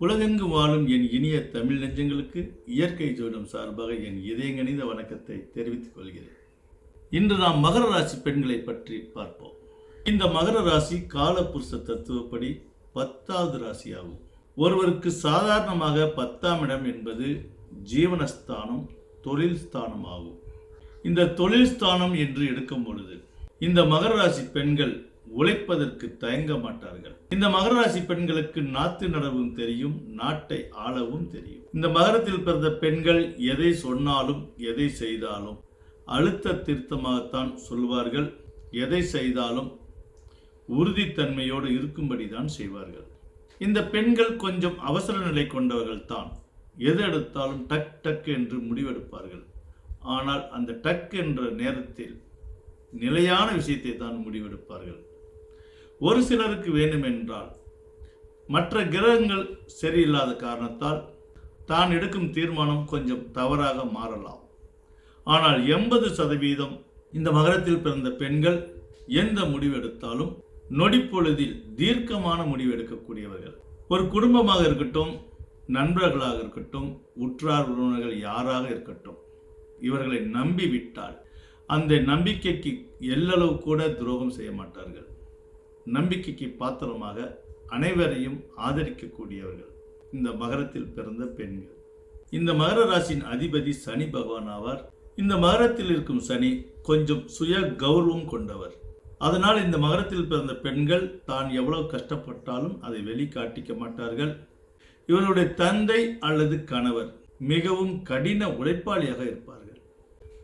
உலகெங்கு வாழும் என் இனிய தமிழ் நெஞ்சங்களுக்கு இயற்கை ஜோடம் சார்பாக என் இதயங்கணித வணக்கத்தை தெரிவித்துக் கொள்கிறேன். இன்று நாம் மகர ராசி பெண்களை பற்றி பார்ப்போம். இந்த மகர ராசி காலபுருஷ தத்துவப்படி பத்தாவது ராசியாகும். ஒருவருக்கு சாதாரணமாக பத்தாம் இடம் என்பது ஜீவனஸ்தானம் தொழில் ஸ்தானம் ஆகும் இந்த தொழில் ஸ்தானம் என்று எடுக்கும் பொழுது இந்த மகர ராசி பெண்கள் உழைப்பதற்கு தயங்க மாட்டார்கள். இந்த மகர ராசி பெண்களுக்கு நாத்து நடவும் தெரியும் நாட்டை ஆளவும் தெரியும். இந்த மகரத்தில் பிறந்த பெண்கள் எதை சொன்னாலும் எதை செய்தாலும் அழுத்த திருத்தமாகத்தான் சொல்வார்கள். எதை செய்தாலும் உறுதித்தன்மையோடு இருக்கும்படி தான் செய்வார்கள். இந்த பெண்கள் கொஞ்சம் அவசர நிலை கொண்டவர்கள் தான் எது எடுத்தாலும் டக் டக் என்று முடிவெடுப்பார்கள். ஆனால் அந்த டக் என்ற நேரத்தில் நிலையான விஷயத்தை தான் முடிவெடுப்பார்கள். ஒரு சிலருக்கு வேண்டுமென்றால் மற்ற கிரகங்கள் சரியில்லாத காரணத்தால் தான் எடுக்கும் தீர்மானம் கொஞ்சம் தவறாக மாறலாம். ஆனால் எண்பது சதவீதம் இந்த மகரத்தில் பிறந்த பெண்கள் எந்த முடிவெடுத்தாலும் நொடிப்பொழுதில் தீர்க்கமான முடிவு எடுக்கக்கூடியவர்கள் ஒரு குடும்பமாக இருக்கட்டும் நண்பர்களாக இருக்கட்டும் உற்றார் உறவினர்கள் யாராக இருக்கட்டும் இவர்களை நம்பி விட்டால் அந்த நம்பிக்கைக்கு எல்லளவு கூட துரோகம் செய்ய மாட்டார்கள். நம்பிக்கைக்கு பாத்திரமாக அனைவரையும் ஆதரிக்கக்கூடியவர்கள். இந்த மகரத்தில் பிறந்த பெண்கள். இந்த மகர ராசியின் அதிபதி சனி பகவான் ஆவார். இந்த மகரத்தில் இருக்கும் சனி கொஞ்சம் சுய கௌரவம் கொண்டவர். அதனால் இந்த மகரத்தில் பிறந்த பெண்கள் தான் எவ்வளவு கஷ்டப்பட்டாலும் அதை வெளிக்காட்டிக்க மாட்டார்கள். இவருடைய தந்தை அல்லது கணவர் மிகவும் கடின உழைப்பாளியாக இருப்பார்.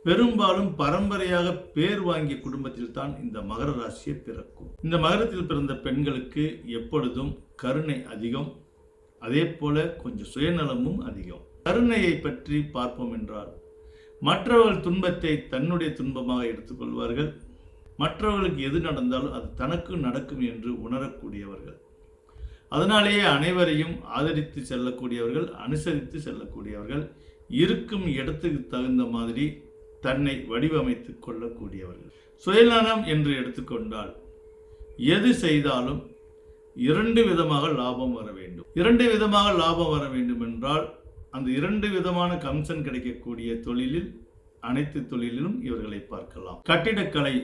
பெரும்பாலும் பரம்பரையாக பேர் வாங்கிய குடும்பத்தில் தான் இந்த மகர ராசியை பிறக்கும். இந்த மகரத்தில் பிறந்த பெண்களுக்கு எப்பொழுதும் கருணை அதிகம் அதே போல கொஞ்சம் சுயநலமும் அதிகம். கருணையை பற்றி பார்ப்போம் என்றால் மற்றவர்கள் துன்பத்தை தன்னுடைய துன்பமாக எடுத்துக்கொள்வார்கள். மற்றவர்களுக்கு எது நடந்தாலும் அது தனக்கு நடக்கும் என்று உணரக்கூடியவர்கள். அதனாலேயே அனைவரையும் ஆதரித்து செல்லக்கூடியவர்கள் அனுசரித்து செல்லக்கூடியவர்கள் இருக்கும் இடத்துக்கு தகுந்த மாதிரி தன்னை வடிவமைத்து கொள்ளக்கூடியவர்கள். சுயநலம் என்று எடுத்துக்கொண்டால் எது செய்தாலும் இரண்டு விதமாக லாபம் வர வேண்டும். இரண்டு விதமாக லாபம் வர வேண்டும் என்றால் அந்த இரண்டு விதமான கம்சன் கிடைக்கக்கூடிய தொழிலில் அனைத்து தொழிலிலும் இவர்களை பார்க்கலாம். கட்டிடக்கலை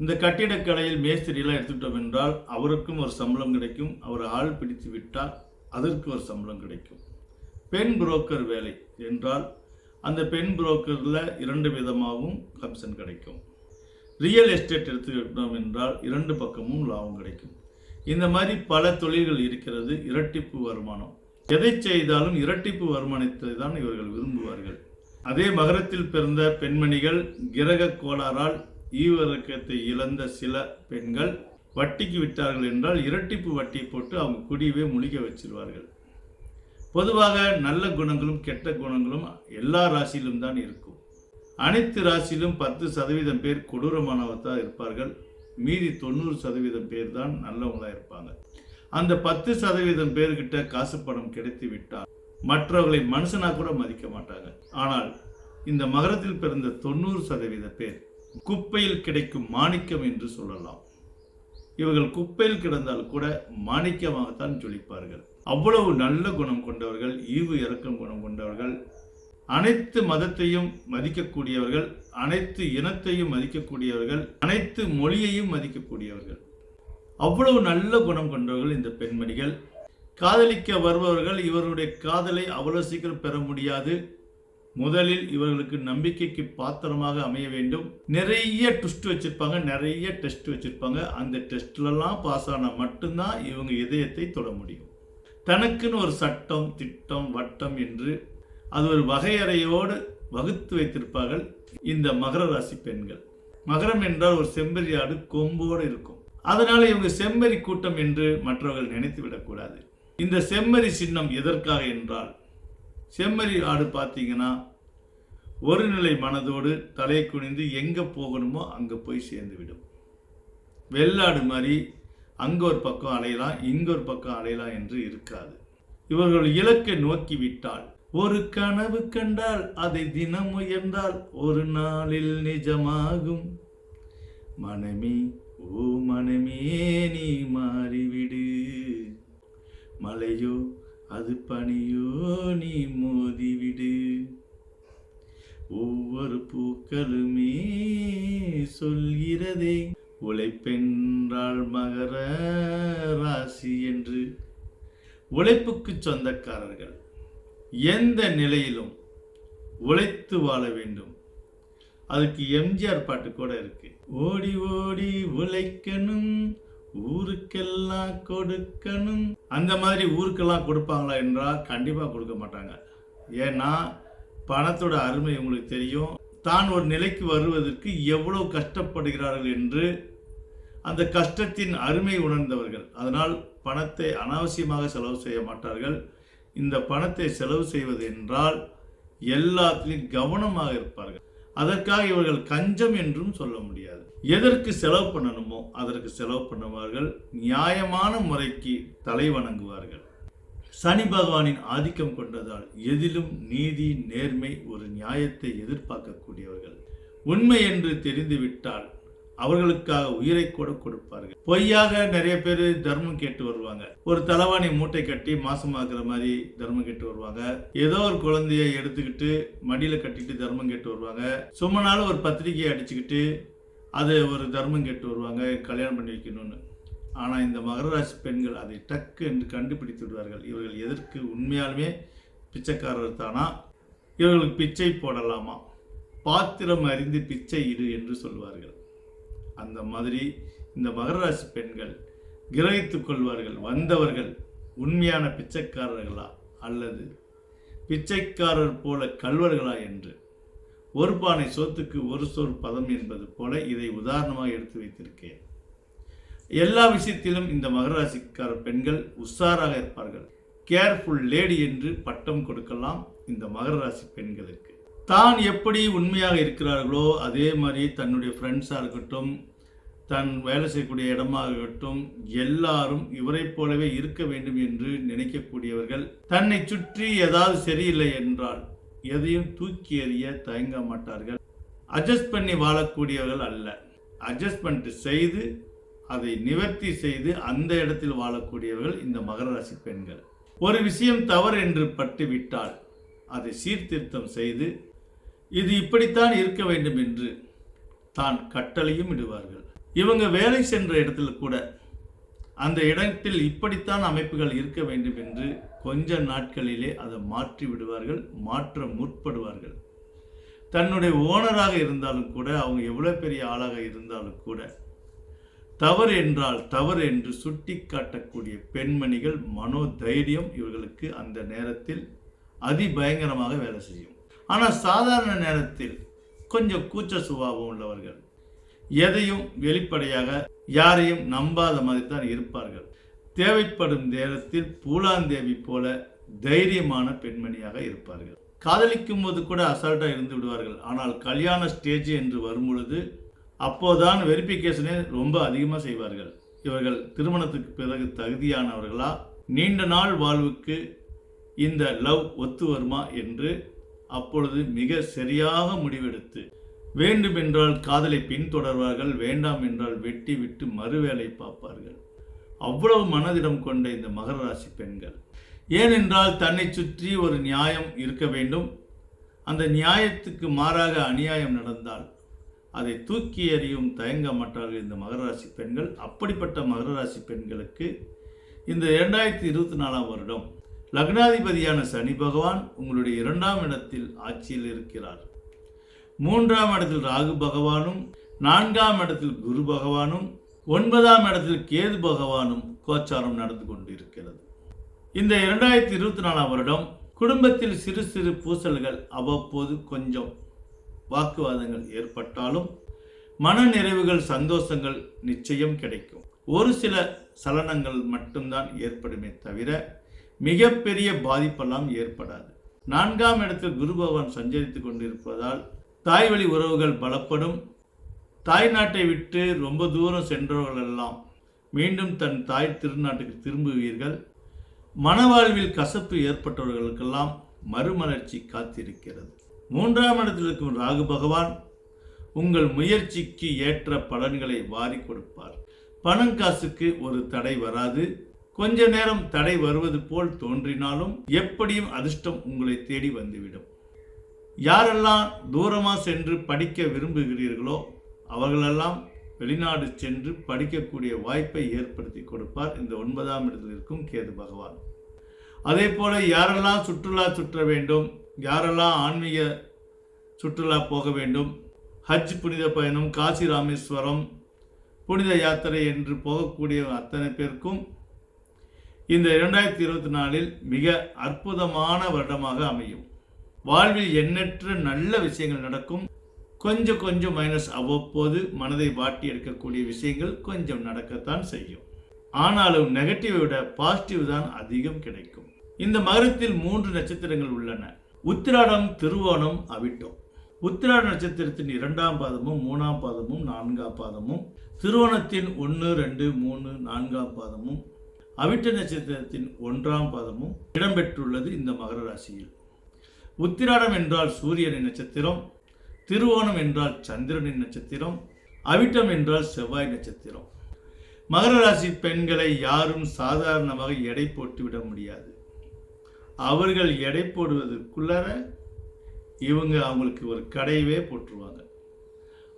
இந்த கட்டிடக்கலையில் மேஸ்திரியெல்லாம் எடுத்துக்கிட்டோம் என்றால் அவருக்கும் ஒரு சம்பளம் கிடைக்கும் அவர் ஆள் பிடித்து விட்டால் அதற்கு ஒரு சம்பளம் கிடைக்கும். பெண் புரோக்கர் வேலை என்றால் அந்த பெண் புரோக்கரில் இரண்டு விதமாகவும் கமிஷன் கிடைக்கும். ரியல் எஸ்டேட் எடுத்துக்கிட்டோம் என்றால் இரண்டு பக்கமும் லாபம் கிடைக்கும். இந்த மாதிரி பல தொழில்கள் இருக்கிறது இரட்டிப்பு வருமானம். எதை செய்தாலும் இரட்டிப்பு வருமானத்தை தான் இவர்கள் விரும்புவார்கள். அதே மகரத்தில் பிறந்த பெண்மணிகள் கிரக கோளாறால் ஈவரக்கத்தை இழந்த சில பெண்கள் வட்டிக்கு விட்டார்கள் என்றால் இரட்டிப்பு வட்டி போட்டு அவங்க குடியவே முழிக்க வச்சிருவார்கள். பொதுவாக நல்ல குணங்களும் கெட்ட குணங்களும் எல்லா ராசியிலும் தான் இருக்கும். அனைத்து ராசியிலும் பத்து சதவீதம் பேர் கொடூரமானவர்தான் இருப்பார்கள். மீதி தொண்ணூறு சதவீதம் பேர் தான் நல்லவங்களா இருப்பாங்க. அந்த பத்து சதவீதம் பேர்கிட்ட காசு பணம் கிடைத்து விட்டால் மற்றவர்களை மனுஷனா கூட மதிக்க மாட்டாங்க. ஆனால் இந்த மகரத்தில் பிறந்த தொண்ணூறு சதவீத பேர் குப்பையில் கிடைக்கும் மாணிக்கம் என்று சொல்லலாம். இவர்கள் குப்பையில் கிடந்தால் கூட மாணிக்கமாகத்தான் ஜொலிப்பார்கள். அவ்வளவு நல்ல குணம் கொண்டவர்கள் ஈவு இறக்கம் குணம் கொண்டவர்கள். அனைத்து மதத்தையும் மதிக்கக்கூடியவர்கள் அனைத்து இனத்தையும் மதிக்கக்கூடியவர்கள் அனைத்து மொழியையும் மதிக்கக்கூடியவர்கள். அவ்வளவு நல்ல குணம் கொண்டவர்கள் இந்த பெண்மணிகள். காதலிக்க வருபவர்கள் இவருடைய காதலை அவ்வளவு சீக்கிரம் பெற முடியாது. முதலில் இவர்களுக்கு நம்பிக்கைக்கு பாத்திரமாக அமைய வேண்டும். நிறைய ட்விஸ்ட் வச்சுருப்பாங்க நிறைய டெஸ்ட் வச்சிருப்பாங்க. அந்த டெஸ்ட்லலாம் பாஸ் ஆனால் மட்டும்தான் இவங்க இதயத்தை தொட முடியும். தனக்குன்னு ஒரு சட்டம் திட்டம் வட்டம் என்று அது ஒரு வகையறையோடு வகுத்து வைத்திருப்பார்கள் இந்த மகர ராசி பெண்கள். மகரம் என்றால் ஒரு செம்பரி ஆடு கொம்போடு இருக்கும். அதனால இவங்க செம்மறி கூட்டம் என்று மற்றவர்கள் நினைத்து விடக்கூடாது. இந்த செம்மறி சின்னம் எதற்காக என்றால் செம்மறி ஆடு பார்த்தீங்கன்னா ஒரு நிலை மனதோடு தலை குனிந்து எங்கே போகணுமோ அங்கே போய் சேர்ந்து விடும் வெள்ளாடு மாதிரி அங்கே ஒரு பக்கம் அலையலாம் இங்கே ஒரு பக்கம் அலையலாம் என்று இருக்காது. இவர்கள் இலக்கை நோக்கி விட்டால் ஒரு கனவு கண்டால் அதை தினம் உயர்ந்தால் ஒரு நாளில் நிஜமாகும். மனமே ஓ மனமே நீ மாறிவிடு. மலையோ அது பணியோ நீ மோதிவிடு. ஒவ்வொரு பூக்களுமே சொல்கிறதே உழைப்பென்றால் மகர ராசி என்று உழைப்புக்கு சொந்தக்காரர்கள். எந்த நிலையிலும் உழைத்து வாழ வேண்டும். அதுக்கு எம்ஜிஆர் பாட்டு கூட இருக்கு. ஓடி ஓடி உழைக்கணும் ஊருக்கெல்லாம் கொடுக்கணும். அந்த மாதிரி ஊருக்கெல்லாம் கொடுப்பாங்களா என்றால் கண்டிப்பாக கொடுக்க மாட்டாங்க. ஏன்னா பணத்தோட அருமை உங்களுக்கு தெரியும். தான் ஒரு நிலைக்கு வருவதற்கு எவ்வளவு கஷ்டப்படுகிறார்கள் என்று அந்த கஷ்டத்தின் அருமை உணர்ந்தவர்கள். அதனால் பணத்தை அனாவசியமாக செலவு செய்ய மாட்டார்கள். இந்த பணத்தை செலவு செய்வது என்றால் எல்லாத்திலும் கவனமாக இருப்பார்கள். அதற்காக இவர்கள் கஞ்சம் என்றும் சொல்ல முடியாது. எதற்கு செலவு பண்ணணுமோ அதற்கு செலவு பண்ணுவார்கள். நியாயமான முறைக்கு தலை வணங்குவார்கள். சனி பகவானின் ஆதிக்கம் கொண்டதால் எதிலும் நீதி நேர்மை ஒரு நியாயத்தை எதிர்பார்க்கக்கூடியவர்கள். உண்மை என்று தெரிந்துவிட்டால் அவர்களுக்காக உயிரை கூட கொடுப்பார்கள். பொய்யாக நிறைய பேர் தர்மம் கேட்டு வருவாங்க. ஒரு தலைவாணி மூட்டை கட்டி மாசமாக்குற மாதிரி தர்மம் கேட்டு வருவாங்க. ஏதோ ஒரு குழந்தைய எடுத்துக்கிட்டு மடியில கட்டிட்டு தர்மம் கேட்டு வருவாங்க. சும்மா நாள் ஒரு பத்திரிகையை அடிச்சுக்கிட்டு அது ஒரு தர்மம் கேட்டு வருவாங்க கல்யாணம் பண்ணி வைக்கணும்னு. ஆனால் இந்த மகராசி பெண்கள் அதை டக்கு என்று கண்டுபிடித்து விடுவார்கள். இவர்கள் எதற்கு? உண்மையாலுமே பிச்சைக்காரர் தானா? இவர்களுக்கு பிச்சை போடலாமா? பாத்திரம் அறிந்து பிச்சை இடு என்று சொல்வார்கள். அந்த மாதிரி இந்த மகர ராசி பெண்கள் கிரகித்து கொள்வார்கள் வந்தவர்கள் உண்மையான பிச்சைக்காரர்களா அல்லது பிச்சைக்காரர் போல கல்வர்களா என்று. ஒரு பானை சொத்துக்கு ஒரு சொல் பதம் என்பது போல இதை உதாரணமாக எடுத்து வைத்திருக்கேன் எல்லா விஷயத்திலும் இந்த மகராசிக்கார பெண்கள் உஷாராக இருப்பார்கள். கேர்ஃபுல் லேடி என்று பட்டம் கொடுக்கலாம் இந்த மகர ராசி பெண்களுக்கு. தான் எப்படி உண்மையாக இருக்கிறார்களோ அதே மாதிரி தன்னுடைய ஃப்ரெண்ட்ஸாக இருக்கட்டும் தன் வேலை செய்யக்கூடிய இடமாக இருக்கட்டும் எல்லாரும் இவரைப் போலவே இருக்க வேண்டும் என்று நினைக்கக்கூடியவர்கள் தன்னை சுற்றி ஏதாவது சரியில்லை என்றால் எதையும் தூக்கி எறிய தயங்க மாட்டார்கள். அட்ஜஸ்ட் பண்ணி வாழக்கூடியவர்கள் அல்ல. அட்ஜஸ்ட்மெண்ட் செய்து அதை நிவர்த்தி செய்து அந்த இடத்தில் வாழக்கூடியவர்கள் இந்த மகர ராசி பெண்கள். ஒரு விஷயம் தவறு என்று பட்டுவிட்டால் அதை சீர்திருத்தம் செய்து இது இப்படித்தான் இருக்க வேண்டும் என்று தான் கட்டளையும் இடுவார்கள். இவங்க வேலை சென்ற இடத்துல கூட அந்த இடத்தில் இப்படித்தான் அமைப்புகள் இருக்க வேண்டும் என்று கொஞ்ச நாட்களிலே அதை மாற்றி விடுவார்கள் மாற்ற முற்படுவார்கள். தன்னுடைய ஓனராக இருந்தாலும் கூட அவங்க எவ்வளோ பெரிய ஆளாக இருந்தாலும் கூட தவறு என்றால் தவறு என்று சுட்டி காட்டக்கூடிய பெண்மணிகள் மனோதைரியம் இவர்களுக்கு அந்த நேரத்தில் அதிபயங்கரமாக வேலை செய்யும். ஆனால் சாதாரண நேரத்தில் கொஞ்சம் கூச்ச சுபாவம் உள்ளவர்கள் எதையும் வெளிப்படையாக யாரையும் நம்பாத மாதிரி தான் இருப்பார்கள். தேவைப்படும் நேரத்தில் பூலாந்தேவி போல தைரியமான பெண்மணியாக இருப்பார்கள். காதலிக்கும் போது கூட அசால்ட்டாக இருந்து விடுவார்கள். ஆனால் கல்யாண ஸ்டேஜ் என்று வரும் பொழுது அப்போதான் வெரிஃபிகேஷனே ரொம்ப அதிகமாக செய்வார்கள். இவர்கள் திருமணத்துக்கு பிறகு தகுதியானவர்களா? நீண்ட நாள் வாழ்வுக்கு இந்த லவ் ஒத்து வருமா என்று அப்பொழுது மிக சரியாக முடிவெடுத்து வேண்டுமென்றால் காதலை பின்தொடர்வார்கள் வேண்டாம் என்றால் வெட்டி விட்டு மறுவேலை பார்ப்பார்கள். அவ்வளவு மனதிடம் கொண்ட இந்த மகர ராசி பெண்கள். ஏனென்றால் தன்னை சுற்றி ஒரு நியாயம் இருக்க வேண்டும். அந்த நியாயத்துக்கு மாறாக அநியாயம் நடந்தால் அதை தூக்கி எறியும் தயங்க மாட்டார்கள் இந்த மகர ராசி பெண்கள். அப்படிப்பட்ட மகர ராசி பெண்களுக்கு இந்த இரண்டாயிரத்தி இருபத்தி நாலாம் வருடம் லக்னாதிபதியான சனி பகவான் உங்களுடைய இரண்டாம் இடத்தில் ஆட்சியில் இருக்கிறார். மூன்றாம் இடத்தில் ராகு பகவானும் நான்காம் இடத்தில் குரு பகவானும் ஒன்பதாம் இடத்தில் கேது பகவானும் கோச்சாரம் நடந்து கொண்டிருக்கிறது. இந்த இரண்டாயிரத்தி இருபத்தி நாலாம் வருடம் குடும்பத்தில் சிறு சிறு பூசல்கள் அவ்வப்போது கொஞ்சம் வாக்குவாதங்கள் ஏற்பட்டாலும் மன நிறைவுகள் சந்தோஷங்கள் நிச்சயம் கிடைக்கும். ஒரு சில சலனங்கள் மட்டும்தான் ஏற்படுமே தவிர மிகப்பெரிய பாதிப்பெல்லாம் ஏற்படாது. நான்காம் இடத்தில் குரு பகவான் சஞ்சரித்து கொண்டிருப்பதால் தாய் வழி உறவுகள் பலப்படும். தாய் நாட்டை விட்டு ரொம்ப தூரம் சென்றவர்களெல்லாம் மீண்டும் தன் தாய் திருநாட்டுக்கு திரும்புவீர்கள். மனவாழ்வில் கசப்பு ஏற்பட்டவர்களுக்கெல்லாம் மறுமலர்ச்சி காத்திருக்கிறது. மூன்றாம் இடத்தில் இருக்கும் ராகு பகவான் உங்கள் முயற்சிக்கு ஏற்ற பலன்களை வாரி கொடுப்பார். பணம் காசுக்கு ஒரு தடை வராது. கொஞ்ச நேரம் தடை வருவது போல் தோன்றினாலும் எப்படியும் அதிர்ஷ்டம் உங்களை தேடி வந்துவிடும். யாரெல்லாம் தூரமாக சென்று படிக்க விரும்புகிறீர்களோ அவர்களெல்லாம் வெளிநாடு சென்று படிக்கக்கூடிய வாய்ப்பை ஏற்படுத்தி கொடுப்பார். இந்த ஒன்பதாம் இடத்தில் இருக்கும் கேது பகவான். அதே போல யாரெல்லாம் சுற்றுலா சுற்ற வேண்டும் யாரெல்லாம் ஆன்மீக சுற்றுலா போக வேண்டும் ஹஜ் புனித பயணம் காசி ராமேஸ்வரம் புனித யாத்திரை என்று போகக்கூடிய அத்தனை பேருக்கும் இந்த இரண்டாயிரத்தி இருபத்தி நாலில் மிக அற்புதமான வருடமாக அமையும். வாழ்வில் எண்ணற்ற நல்ல விஷயங்கள் நடக்கும். கொஞ்சம் கொஞ்சம் மைனஸ் அவ்வப்போது மனதை வாட்டி எடுக்கக்கூடிய விஷயங்கள் கொஞ்சம் நடக்கத்தான் செய்யும். ஆனாலும் நெகட்டிவை விட பாசிட்டிவ் தான் அதிகம் கிடைக்கும். இந்த மகரத்தில் மூன்று நட்சத்திரங்கள் உள்ளன. உத்திராடம் திருவோணம் அவிட்டம். உத்திராட நட்சத்திரத்தின் இரண்டாம் பாதமும் மூணாம் பாதமும் நான்காம் பாதமும். திருவோணத்தின் ஒன்று ரெண்டு மூணு நான்காம் பாதமும். அவிட்ட நட்சத்திரத்தின் ஒன்றாம் பாதமும் இடம்பெற்றுள்ளது இந்த மகர ராசியில். உத்திராடம் என்றால் சூரியனின் நட்சத்திரம் திருவோணம் என்றால் சந்திரனின் நட்சத்திரம் அவிட்டம் என்றால் செவ்வாய் நட்சத்திரம். மகர ராசி பெண்களை யாரும் சாதாரணமாக எடை போட்டு விட முடியாது. அவர்கள் எடை போடுவதற்குள்ளார இவங்க அவங்களுக்கு ஒரு கடையவே போட்டுருவாங்க.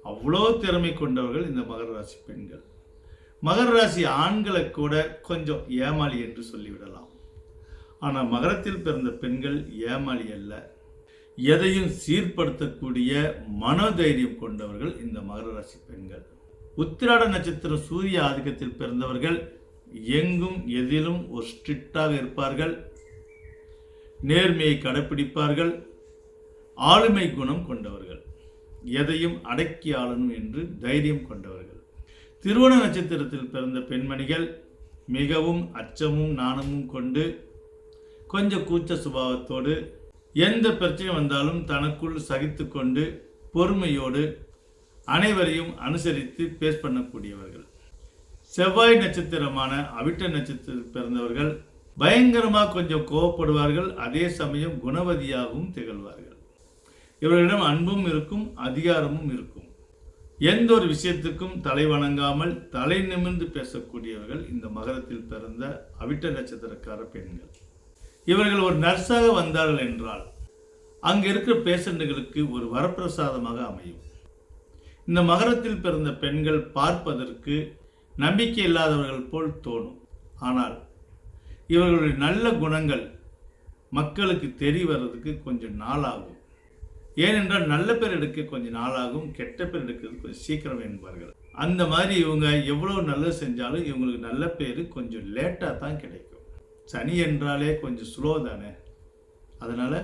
அவ்வளோ திறமை கொண்டவர்கள் இந்த மகர ராசி பெண்கள். மகர ராசி ஆண்களை கூட கொஞ்சம் ஏமாளி என்று சொல்லிவிடலாம். ஆனால் மகரத்தில் பிறந்த பெண்கள் ஏமாளி அல்ல. எதையும் சீர்படுத்தக்கூடிய மனோதைரியம் கொண்டவர்கள் இந்த மகர ராசி பெண்கள். உத்திராட நட்சத்திர சூரிய ஆதிக்கத்தில் பிறந்தவர்கள் எங்கும் எதிலும் ஒரு ஸ்ட்ரிக்டாக இருப்பார்கள். நேர்மையை கடைப்பிடிப்பார்கள். ஆளுமை குணம் கொண்டவர்கள். எதையும் அடக்கி ஆளணும் என்று தைரியம் கொண்டவர்கள். திருவோண நட்சத்திரத்தில் பிறந்த பெண்மணிகள் மிகவும் அச்சமும் நாணமும் கொண்டு கொஞ்சம் கூச்ச சுபாவத்தோடு எந்த பிரச்சனை வந்தாலும் தனக்குள் சகித்து கொண்டு பொறுமையோடு அனைவரையும் அனுசரித்து பேஸ் பண்ணக்கூடியவர்கள். செவ்வாய் நட்சத்திரமான அவிட்ட நட்சத்திரத்தில் பிறந்தவர்கள் பயங்கரமாக கொஞ்சம் கோவப்படுவார்கள். அதே சமயம் குணவதியாகவும் திகழ்வார்கள். இவர்களிடம் அன்பும் இருக்கும் அதிகாரமும் இருக்கும். எந்த ஒரு விஷயத்துக்கும் தலை வணங்காமல் தலை நிமிர்ந்து பேசக்கூடியவர்கள் இந்த மகரத்தில் பிறந்த அவிட்ட நட்சத்திரக்கார பெண்கள். இவர்கள் ஒரு நர்ஸாக வந்தார்கள் என்றால் அங்கே இருக்கிற பேஷண்ட்டுகளுக்கு ஒரு வரப்பிரசாதமாக அமையும். இந்த மகரத்தில் பிறந்த பெண்கள் பார்ப்பதற்கு நம்பிக்கை இல்லாதவர்கள் போல் தோணும். ஆனால் இவர்களுடைய நல்ல குணங்கள் மக்களுக்கு தெரிய வர்றதுக்கு கொஞ்சம் நாளாகும். ஏனென்றால் நல்ல பேர் எடுக்க கொஞ்சம் நாளாகும் கெட்ட பேர் எடுக்கிறது கொஞ்சம் சீக்கிரம் என்பார்கள். அந்த மாதிரி இவங்க எவ்வளோ நல்லது செஞ்சாலும் இவங்களுக்கு நல்ல பேர் கொஞ்சம் லேட்டாக தான் கிடைக்கும். சனி என்றாலே கொஞ்சம் ஸ்லோ தானே? அதனால்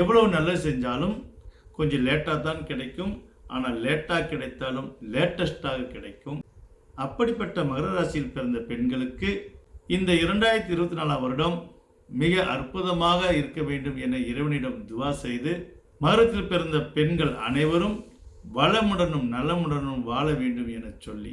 எவ்வளோ நல்லது செஞ்சாலும் கொஞ்சம் லேட்டாக தான் கிடைக்கும். ஆனால் லேட்டாக கிடைத்தாலும் லேட்டஸ்டாக கிடைக்கும். அப்படிப்பட்ட மகர ராசியில் பிறந்த பெண்களுக்கு இந்த இரண்டாயிரத்தி இருபத்தி நாலாம் வருடம் மிக அற்புதமாக இருக்க வேண்டும் என இறைவனிடம் துவா செய்து மகரத்தில் பிறந்த பெண்கள் அனைவரும் வளமுடனும் நலமுடனும் வாழ வேண்டும் என சொல்லி